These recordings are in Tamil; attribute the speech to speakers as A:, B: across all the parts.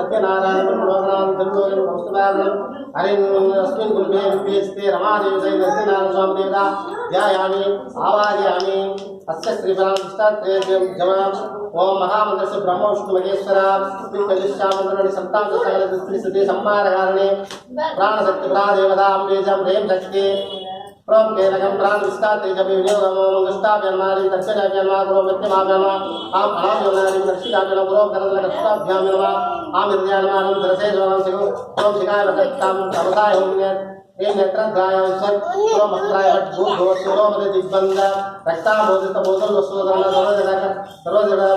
A: सत्यनारायण मनोहरानंदो नमस्कार हरिं अस्मिन् कुल्पे विस्ते रमादेवसेन सत्यनारायण स्वामी देवता ध्यायामि आवाहयामि अस्य श्रीपराष्टात्रेभ्यं जमां ओम महामंत्रस्य ब्रह्म विष्णु महेश्वरा विश्वजिश्यामन्द्रनि सप्ताङ्गसकलस्त्रीसते सम्मानकारणे प्राणशक्तिप्रादेवतां वेजां प्रेम शक्ति प्रभेदकं प्रातिष्ठातेजभिनियोगमोष्टाभ्यन्मानि दक्षिणाभ्यन्मा पुरोगत्यमाभ्यन्मा आम् अणाभ्योनानि दक्षिणाभ्यन पुरोगरन्दकष्टाभ्यां नमः आम् हृदयान्मानं दरसेजोनं सिंह ॐ शिखाय रसक्तां तमसाय होम्यत् ये नेत्रध्याय सर पुरो मत्राय हट भूत भव सुरो मदे दिग्बंध रक्ता मोदित बोधल वसुधन सर्व जगह सर्व जगह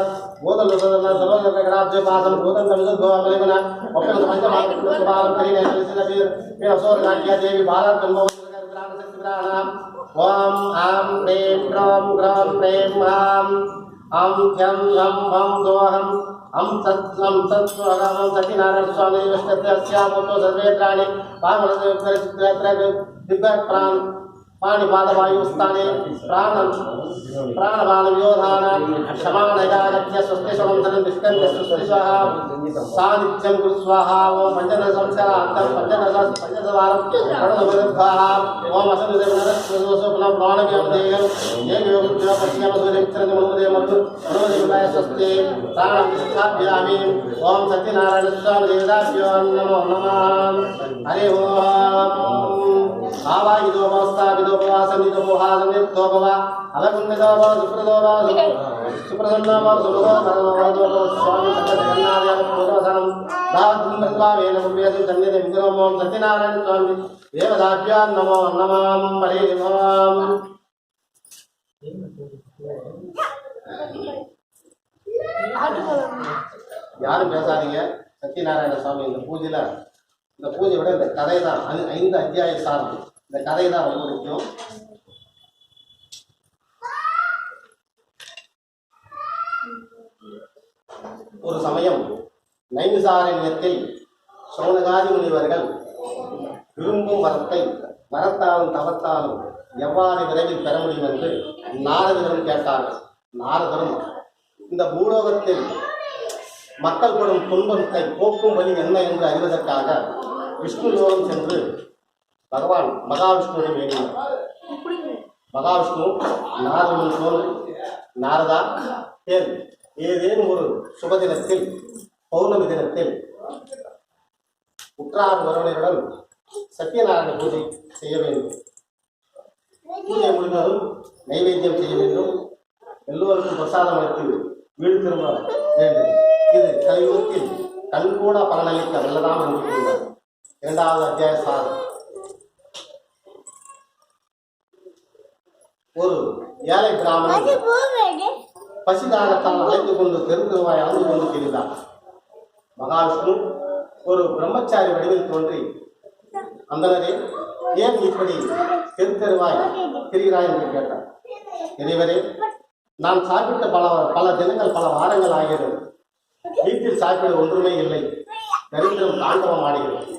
A: बोधल वसुधन सर्व जगह राज्य पादम भूतन समझत भव अमले मना ओपन पंच मार्ग सुभारंभ करी ने सलिसिन फिर ये असोर राज्य देवी भारत कन्मो ॐ आं ह्रीं क्रों ग्रौं ह्रीं हाँ। अं ह्यं हं हं दोहम् अं तत् अं तत्स्वहं विष्णते अस्यामतो सर्वे प्राणि वामनदेव दिव्यप्रान् प्राण पाणिपादवायुस्थाने प्राण प्राणबाणव्योधान क्षमाणयागत्य स्वस्ति समन्तरं निष्कन्त्य स्वस्ति स्वाहा सानिध्यं कुरु स्वाहा ॐ पञ्चदश संस्कारान्तं पञ्चदश पञ्चदशवारं प्रणवविरुद्धाः ॐ असन्निधनरस्वसो पुनः प्राणव्यं देयं येकयोगुभ्यो पश्यामसूर्यमित्रनिमनुदेवमस्तु मनोदेवाय स्वस्ति प्राणं स्थापयामि ॐ सत्यनारायणस्वामिदेवताभ्यो नमो नमः हरि ओम् ஆவாயுதோ மனஸ்தாபிதோ வா சன்னிதோ வா சன்னிதோ வா அவகுண்ணிதோ வா சுப்ரதோ வா சுப்ரசன்னோ வா சுபதோ வரதோ சுவாமி சக்கரநாதேவ பூர்வசனம் தாவத்ம் பிரத்வா வேதம் வேதம் சன்னித விக்ரமோம் சத்யநாராயண சுவாமி தேவதாபியாம் நமோ நமாம் ஹரே நமாம் யாரும் பேசாதீங்க. சத்யநாராயண சுவாமி இந்த பூஜையில் இந்த பூஜை விட இந்த கதை தான் ஐந்து அத்தியாய சார்ந்து இந்த கதை தான் ரொம்ப முக்கியம் ஒரு சமயம் நைமிசாரண்யத்தில் சோனகாதி முனிவர்கள் விரும்பும் வரத்தை வரத்தாலும் தவத்தாலும் எவ்வாறு விரைவில் பெற முடியும் என்று நாரதரும் கேட்டார்கள். நாரதரும் இந்த பூலோகத்தில் மக்கள் படும் துன்பத்தை போக்கும் வழி என்ன என்று அறிவதற்காக விஷ்ணு லோகம் சென்று பகவான் மகாவிஷ்ணுவை வேண்டினார். மகாவிஷ்ணு நாரதன் தோன்றி நாரதா கேள் ஏதேனும் ஒரு சுப தினத்தில் பௌர்ணமி தினத்தில் உற்றார் உறவினருடன் சத்யநாராயண பூஜை செய்ய வேண்டும். பூஜை முடிந்ததும் நைவேத்தியம் செய்ய வேண்டும். எல்லோருக்கும் பிரசாதம் அளித்து வீடு திரும்ப வேண்டும். இது கலியுகத்தில் கண்கூட பலனளிக்க வல்லதாம் என்று இரண்டாவது அத்தியாய சார் ஒரு ஏழை பிராமணன் பசிதாகத்தால் அழைத்து கொண்டு தெரு தெருவாய் அழைத்து கொண்டு திரிந்தார் மகாவிஷ்ணு ஒரு பிரம்மச்சாரி வடிவில் தோன்றி அந்தனரே ஏன் இப்படி தெரு தெருவாய் திரிகிறாய்? என்று கேட்டார். இறைவரே நான் சாப்பிட்ட பல பல தினங்கள் பல வாரங்கள் ஆகிறது வீட்டில் சாப்பிட ஒன்றுமே இல்லை. தரித்திரம் தாண்டவம் ஆடுகிறது.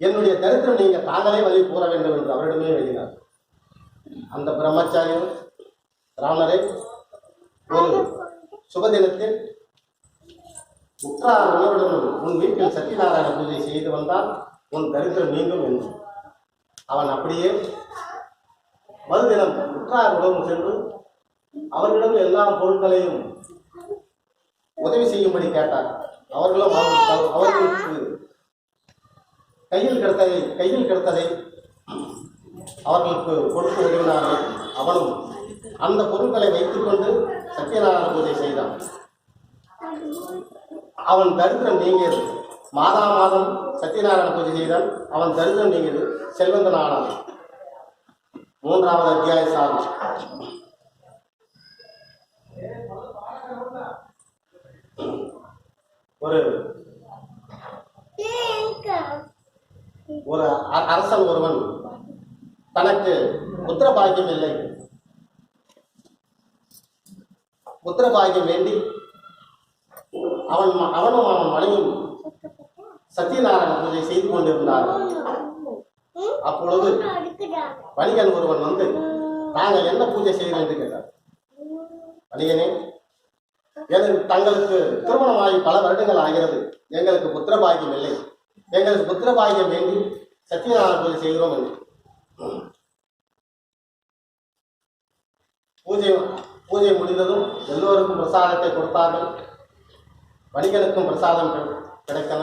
A: என்னுடைய தரித்திரம் நீங்க தாங்களே வழி கூற வேண்டும் என்று அவரிடமே எழுதினார். அந்த பிரம்மச்சாரியும் ராமரை ஒரு சுபதினத்தில் உற்றார் உணவுடன் உன் வீட்டில் சத்யநாராயண பூஜை செய்து வந்தால் உன் தரித்திரம் நீங்கும் என்று. அவன் அப்படியே மறுதினம் உற்றார் உணவு சென்று அவர்களிடம் எல்லா பொருட்களையும் உதவி செய்யும்படி கேட்டார். அவர்களும் அவர்- அவர்களுக்கு கையில் கிடைத்ததை கையில் கிடைத்ததை அவர்களுக்கு கொடுத்து உதவினார்கள் அவனும் அந்த பொருட்களை வைத்துக்கொண்டு சத்யநாராயண பூஜை செய்தான். அவன் தரித்திரம் நீங்கியது. மாதா மாதம் சத்யநாராயண பூஜை செய்தான். அவன் தரித்திரம் நீங்கியது செல்வந்தன் ஆனான் மூன்றாவது அத்தியாய சாதம் ஒரு ஒரு அரசன் ஒருவன் தனக்கு புத்திர பாக்கியம் இல்லை. புத்திர பாக்கியம் வேண்டி அவன் அவனும் அவன் மனைவியும் சத்யநாராயண பூஜை செய்து கொண்டிருந்தார். அப்பொழுது வணிகன் ஒருவன் வந்து நாங்கள் என்ன பூஜை செய்கிறோம் என்று கேட்டார் வணிகனே எனக்கு தங்களுக்கு திருமணமாகி பல வருடங்கள் ஆகிறது. எங்களுக்கு புத்திர பாக்கியம் இல்லை. எங்களுக்கு புத்திர பாக்கியம் வேண்டி சத்யநாராயண பூஜை செய்கிறோம் என்று பூஜை பூஜை முடிந்ததும் எல்லோருக்கும் பிரசாதத்தை கொடுத்தார்கள். வணிகனுக்கும் பிரசாதம் கிடைத்தன.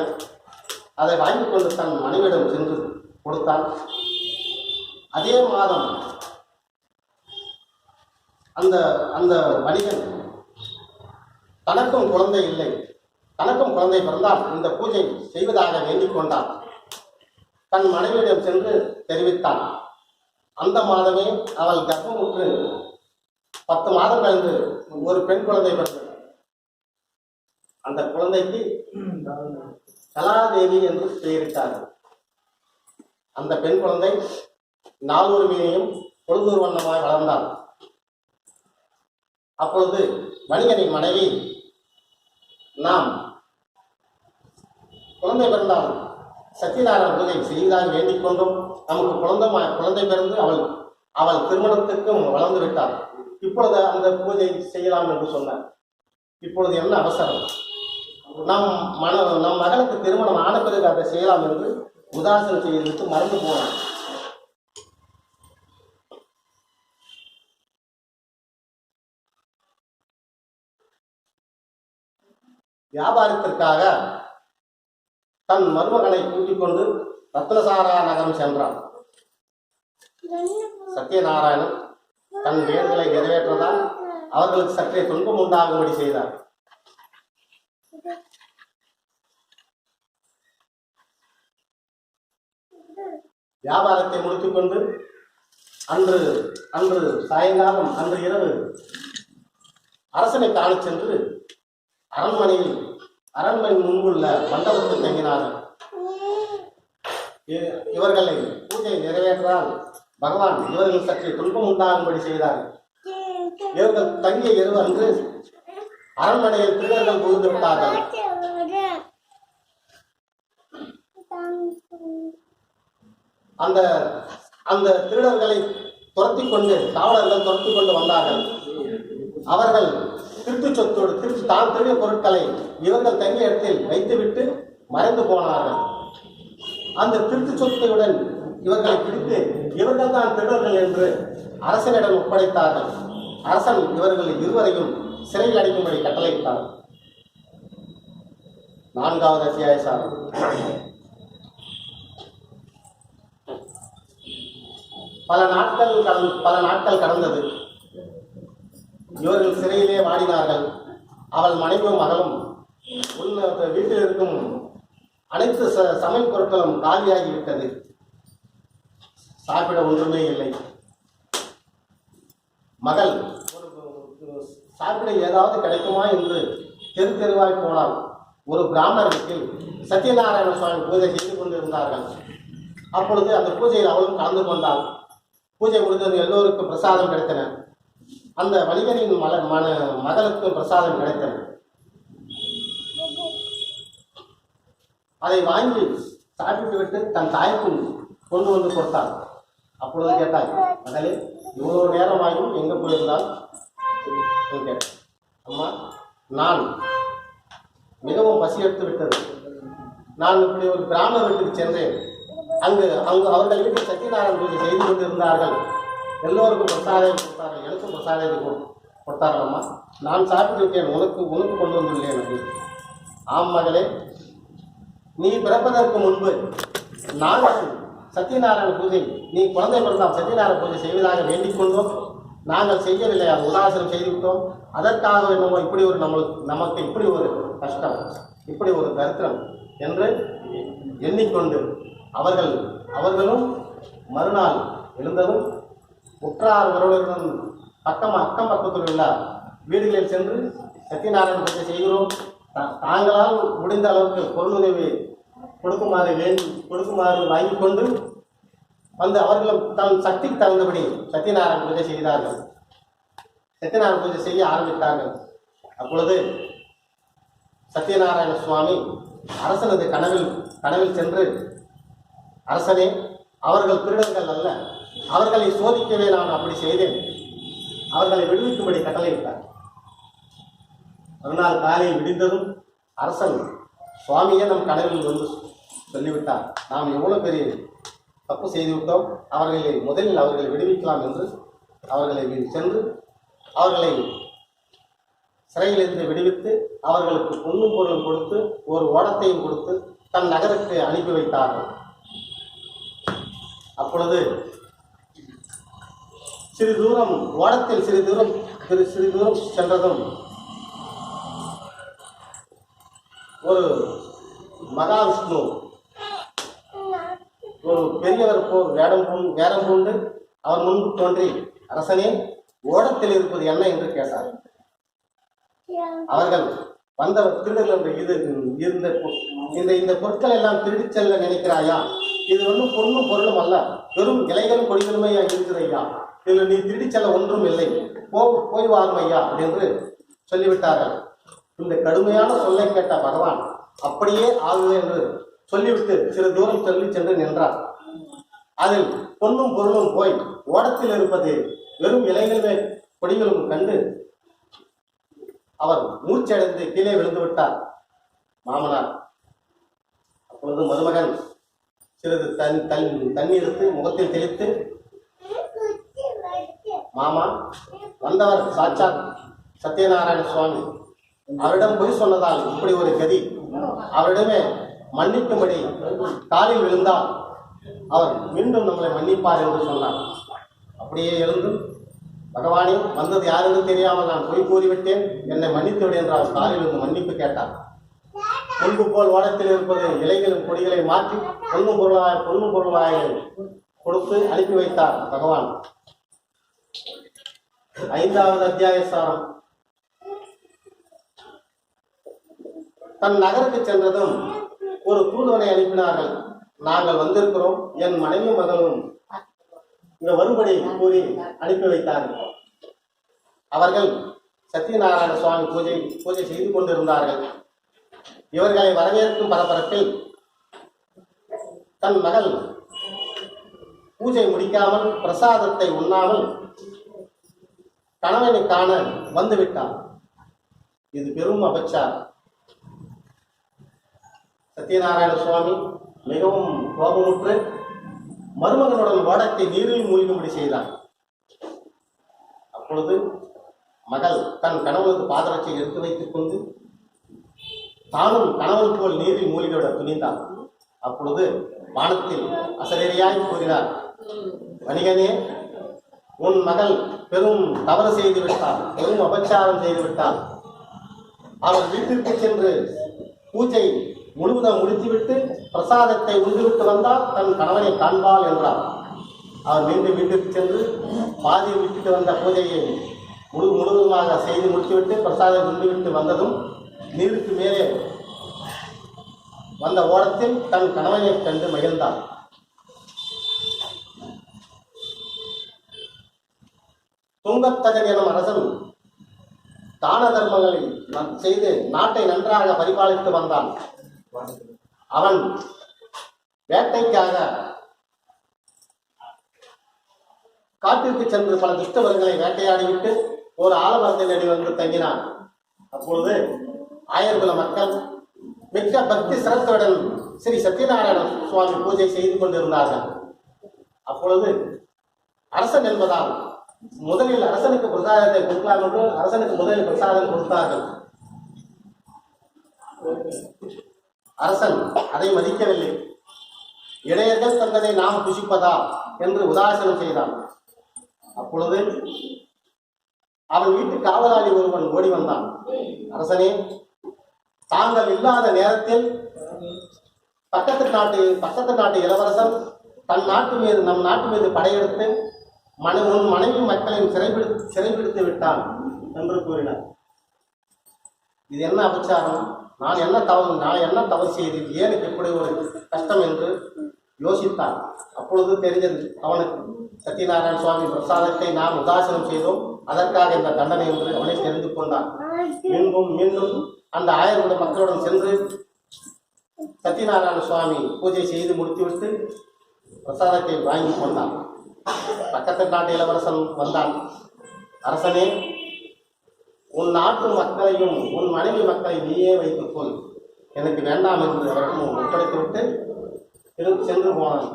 A: அதை வாங்கிக் கொண்டு தன் மனைவிடம் சென்று கொடுத்தான் அதே மாதம் அந்த அந்த வணிகன் தனக்கும் குழந்தை இல்லை. தனக்கும் குழந்தை பிறந்தால் இந்த பூஜை செய்வதாக வேண்டிக் கொண்டான். தன் மனைவியிடம் சென்று தெரிவித்தான். அந்த மாதமே அவள் கர்ப்பமுற்று பத்து மாதம் கழிந்து ஒரு பெண் குழந்தை பிறந்தது அந்த குழந்தைக்கு கலாதேவி என்று பெயரிட்டார்கள் அந்த பெண் குழந்தை நாளொரு மீனையும் பொழுதொரு வண்ணமாய் வளர்ந்தாள். அப்பொழுது வணிகனின் மனைவி நாம் குழந்தை பிறந்தாலும் சத்யநாராயண பூஜை செய்தால் வேண்டிக் கொண்டும் நமக்கு குழந்தை ம- குழந்தை பிறந்து அவள் அவள் திருமணத்துக்கும் வளர்ந்து விட்டாள். இப்பொழுது அந்த பூஜை செய்யலாம் என்று சொன்னார். இப்பொழுது என்ன அவசரம்? நம் மன நம் மகளுக்கு திருமணம் ஆன பிறகு அதை செய்யலாம் என்று உதாசனம் செய்துவிட்டு மறந்து போனார். வியாபாரத்திற்காக தன் மருமகனை கூட்டிக் கொண்டு ரத்னசாரா நகரம் சென்றான். சத்யநாராயணன் தன் வேர்களை நிறைவேற்றதால் அவர்களுக்கு சற்றே துன்பம் உண்டாகும்படி செய்தார். வியாபாரத்தை முடித்துக்கொண்டு அன்று அன்று சாயங்காலம் அன்று இரவு அரசனை காண சென்று அரண்மனையில் அரண்மனை முன்புள்ள மண்டபத்தில் தங்கினார்கள். இவர்களை பூஜை நிறைவேற்றால் பகவான் இவர்கள் சற்று துன்பம் உண்டாகும்படி செய்தார்கள். இவர்கள் தங்கிய இரவு அன்று அரண்மனையில் திருடர்கள் புகுந்து விட்டார்கள் அந்த அந்த திருடர்களை துரத்தி கொண்டு காவலர்கள் துரத்தி கொண்டு வந்தார்கள். அவர்கள் திருட்டு சொத்தோடு திருட்டு தான் திருடிய பொருட்களை இவர்கள் தங்கிய இடத்தில் வைத்துவிட்டு மறைந்து போனார்கள். அந்த திருட்டு சொத்தையுடன் இவர்களை பிடித்து இவர்கள் தான் திருடர்கள் என்று அரசனிடம் ஒப்படைத்தார்கள். அரசன் இவர்கள் இருவரையும் சிறையில் அடைக்கும்படி கட்டளையிட்டார் நான்காவது அத்தியாய சாரம் பல நாட்கள் கடந் பல நாட்கள் கடந்தது. இவர்கள் சிறையிலே வாடினார்கள். அவள் மனைவியும் மகளும் உள்ள வீட்டில் இருக்கும் அனைத்து ச- சமையல் பொருட்களும் காலியாகிவிட்டது சாப்பிட ஒன்றுமே இல்லை. மகள் ஒரு சாப்பிட ஏதாவது கிடைக்குமா என்று தெரு தெருவாய் போனால் ஒரு பிராமணர் வீட்டில் சத்யநாராயண சுவாமி பூஜை செய்து கொண்டிருந்தார்கள். அப்பொழுது அந்த பூஜையில் அவளும் கலந்து கொண்டாள். பூஜை முடிந்தது எல்லோருக்கும் பிரசாதம் கிடைத்தன. அந்த வணிகரின் மல மன மகளுக்கு பிரசாதம் கிடைத்தது. அதை வாங்கி சாப்பிட்டு விட்டு தன் தாய்க்கும் கொண்டு வந்து கொடுத்தாள். அப்பொழுது கேட்டாள் மகளே நேரம் நேரமாயும் எங்க போயிருந்தால்? அம்மா நான் மிகவும் பசி எடுத்து விட்டது. நான் இப்படி ஒரு கிராம வீட்டுக்கு சென்றேன். அங்கு அங்கு அவர்கள் வீட்டில் சத்யநாராயண பூஜை செய்து கொண்டிருந்தார்கள். எல்லோருக்கும் பிரசாதம் கொடுத்தாரு எனக்கும் பிரசாதம் கொடுத்தாரம்மா நான் சாப்பிட்டு உனக்கு உனக்கு கொண்டு வந்துள்ளேன் அப்படின்னு ஆம் மகளே நீ பிறப்பதற்கு முன்பு நாங்கள் சத்யநாராயண பூஜை நீ குழந்தை பிறந்தால் சத்யநாராயண பூஜை செய்வதாக வேண்டிக் கொண்டோம். நாங்கள் செய்யவில்லை அது உதாசனம் செய்துவிட்டோம். அதற்காக என்னமோ இப்படி ஒரு நம்மளுக்கு நமக்கு இப்படி ஒரு கஷ்டம் இப்படி ஒரு தரித்திரம் என்று எண்ணிக்கொண்டு அவர்கள் அவர்களும் மறுநாள் எழுந்ததும் உற்றார் உறவினருடன் பக்கம் அக்கம் பக்கத்தில் உள்ள வீடுகளில் சென்று சத்யநாராயண பூஜை செய்கிறோம். தாங்களால் முடிந்த அளவுக்கு பொருளுதவி கொடுக்குமாறு வேண்டி கொடுக்குமாறு வாங்கி கொண்டு வந்து அவர்களும் தன் சக்திக்கு தகுந்தபடி சத்யநாராயண பூஜை செய்தார்கள். சத்யநாராயண பூஜை செய்ய ஆரம்பித்தார்கள். அப்பொழுது சத்யநாராயண சுவாமி அரசனது கனவில் கனவில் சென்று அரசனே அவர்கள் திருடர்கள் அல்ல. அவர்களை சோதிக்கவே நான் அப்படி செய்தேன். அவர்களை விடுவிக்கும்படி கட்டளையிட்டார். மறுநாள் காலை விடிந்ததும் அரசன் சுவாமியே நம் கனவில் வந்து சொல்லிவிட்டார். நாம் எவ்வளவு பெரிய தப்பு செய்துவிட்டோம். அவர்களை முதலில் அவர்களை விடுவிக்கலாம் என்று அவர்களை சென்று அவர்களை சிறையிலிருந்து விடுவித்து அவர்களுக்கு பொண்ணும் பொருளும் கொடுத்து ஒரு ஓடத்தையும் கொடுத்து தன் நகருக்கு அனுப்பி வைத்தார்கள். அப்பொழுது சிறு தூரம் ஓடத்தில் சிறு தூரம் சிறு சிறு தூரம் சென்றதும் ஒரு மகாவிஷ்ணு ஒரு பெரியவர் போர் வேடம் வேடம் பூண்டு அவர் முன்பு தோன்றி அரசனே ஓடத்தில் இருப்பது என்ன? என்று கேட்டார். அவர்கள் வந்த திருடர்கள் இது இருந்த இந்த இந்த பொருட்கள் எல்லாம் திருடி செல்ல நினைக்கிறாயா? இது ஒன்றும் பொண்ணும் பொருளும் அல்ல வெறும் இலைகளும் கொடிகளுமே இருக்குது இதில் நீ திருடி செல்ல ஒன்றும் இல்லை. போ போய் வாரும் ஐயா என்று சொல்லிவிட்டார்கள். இந்த கடுமையான சொல்லை கேட்ட பகவான் அப்படியே ஆகுது என்று சொல்லிவிட்டு சிறு தூரம் சொல்லி சென்று நின்றார். அதில் பொன்னும் பொருளும் போய் ஓடத்தில் இருப்பது வெறும் இலைகளுமே கொடிகளும் கண்டு அவர் மூச்சடைந்து கீழே விழுந்து விட்டார். மாமனார் அப்பொழுது மருமகன் சிறிது தன் தன் தண்ணீர் எடுத்து முகத்தில் தெளித்து மாமா வந்தவர் சாட்சாத் சத்யநாராயண சுவாமி. அவரிடம் பொய் சொன்னதால் இப்படி ஒரு கதி. அவரிடமே மன்னிக்கும்படி காலில் விழுந்தால் அவர் மீண்டும் நம்மளை மன்னிப்பார் என்று சொன்னார். அப்படியே எழுந்து பகவானே வந்தது யாருன்னு தெரியாமல் நான் பொய் கூறிவிட்டேன். என்னை மன்னித்து விடு என்று அவர் காலில் இருந்து மன்னிப்பு கேட்டார். முன்பு போல் ஓடத்தில் இருப்பது இலைகளின் கொடிகளை மாற்றி பொன்னும் பொருளாய பொன்னும் பொருளாய் கொடுத்து அனுப்பி வைத்தார் பகவான். ஐந்தாவது அத்தியாய சாரம். தன் நகருக்கு சென்றதும் ஒரு தூதுவனை அனுப்பினார்கள். நாங்கள் வந்திருக்கிறோம். என் மனைவி மகளும் இங்க வரும்படி கூறி அனுப்பி வைத்தார்கள். அவர்கள் சத்யநாராயண சுவாமி பூஜை பூஜை செய்து கொண்டிருந்தார்கள். இவர்களை வரவேற்கும் பரபரப்பில் தன் மகள் பூஜை முடிக்காமல் பிரசாதத்தை உண்ணாமல் கணவனை காண வந்துவிட்டான். இது பெரும் அபச்சார் சத்யநாராயண சுவாமி மிகவும் கோபமுற்று மருமகனுடன் ஓடத்தை நீரில் மூழ்கும்படி செய்தார். அப்பொழுது மகள் தன் கணவனுக்கு பாதரட்சை எடுத்து வைத்துக் கொண்டு தானும் கணவன் போல் நீரில் மூழ்கிவிட துணிந்தார் அப்பொழுது வானத்தில் அசரேறியாய் கூறினார் வணிகனே உன் மகள் பெரும் தவறு செய்து விட்டாள் பெரும் அபச்சாரம் செய்து விட்டாள் அவள் வீட்டிற்கு சென்று பூஜை முழுவதும் முடித்துவிட்டு பிரசாதத்தை உண்டுவிட்டு வந்தால் தன் கணவனை காண்பாள் என்றார் அவர் மீண்டும் வீட்டிற்கு சென்று பாதி விட்டுட்டு வந்த பூஜையை முழு முழுவதுமாக செய்து முடித்துவிட்டு பிரசாதம் உண்டுவிட்டு வந்ததும் நீருக்கு மேலே வந்த ஓடத்தில் தன் கணவனை கண்டு மகிழ்ந்தார் துங்கத்தகன் எனும் அரசன் தான தர்மங்களை ந- செய்து நாட்டை நன்றாக பரிபாலித்து வந்தான். அவன் வேட்டைக்காக காட்டிற்கு சென்று பல துஷ்டவர்களை வேட்டையாடிவிட்டு ஒரு ஆலமரத்தின் அடி வந்து தங்கினான். அப்பொழுது ஆயர்குல மக்கள் மிக்க பக்தி சிரத்துடன் ஸ்ரீ சத்யநாராயண சுவாமி பூஜை செய்து கொண்டிருந்தார்கள். அப்பொழுது அரசன் என்பதால் முதலில் அரசனுக்கு பிரசாதத்தை கொடுக்கலாம் என்று அரசனுக்கு முதலில் பிரசாதம் கொடுத்தார்கள். அரசன் அதை மதிக்கவில்லை. இளையர்கள் தந்ததை நாம் புசிப்பதா என்று உதாசனம் செய்தான். அப்பொழுது அவன் வீட்டு காவலாளி ஒருவன் ஓடி வந்தான். அரசனே தாங்கள் இல்லாத நேரத்தில் பக்கத்து நாட்டு பக்கத்து நாட்டு இளவரசன் தன் நாட்டு மீது நம் நாட்டு மீது படையெடுத்து மனை உன் மனைவி மக்களையும் சிறைபிடி சிறைபிடித்து விட்டான் என்று கூறினார். இது என்ன அபச்சாரம்? நான் என்ன தவறு நான் என்ன தவறு செய்தேன்? ஏனுக்கு இப்படி ஒரு கஷ்டம் என்று யோசித்தான். அப்பொழுது தெரிஞ்சது அவனுக்கு சத்யநாராயண சுவாமி பிரசாதத்தை நாம் உதாசனம் செய்தோம். அதற்காக இந்த தண்டனை என்று அவனை தெரிந்து கொண்டான். மீண்டும் மீண்டும் அந்த ஆயிரம் மக்களுடன் சென்று சத்யநாராயண சுவாமி பூஜை செய்து முடித்துவிட்டு பிரசாதத்தை வாங்கி கொண்டான். பக்கத்து நாட்டு இளவரசன் வந்தான். அரசனே உன் நாட்டு மக்களையும் உன் மனைவி மக்களை நீயே வைத்துக்கொள் எனக்கு வேண்டாம் என்று அவரிடம் ஒப்படைத்துவிட்டு திரும்பி சென்று போனான்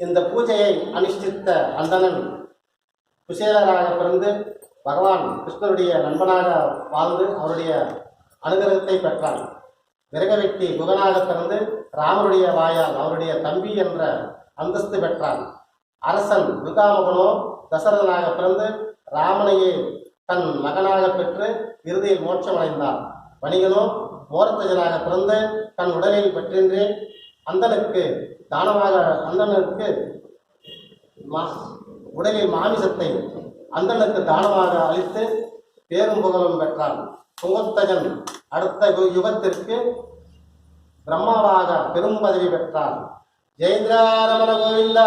A: இந்த பூஜையை அனுஷ்டித்த அந்தணன் குசேலராக பிறந்து பகவான் கிருஷ்ணருடைய நண்பனாக வாழ்ந்து அவருடைய அனுகிரகத்தை பெற்றான். விரகவெட்டி குகனாக பிறந்து ராமருடைய வாயால் அவருடைய தம்பி என்ற அந்தஸ்து பெற்றான். அரசன் துர்காமகனோ தசரதனாக பிறந்து ராமனையே தன் மகனாக பெற்று இறுதியில் மோட்சம் அடைந்தான் வணிகனோ மோரத்தஜனாக பிறந்து தன் உடலை பெற்றின்றே அந்தனுக்கு தானமாக அந்தனுக்கு மா- உடலில் மாமிசத்தை அந்தனுக்கு தானமாக அளித்து பேரும் புகழும் பெற்றான். சுங்கத்தகன் அடுத்த யுகத்திற்கு பிரம்மாவாக பெரும் பதவி பெற்றான். ஜெயந்திராரமண கோவிந்தா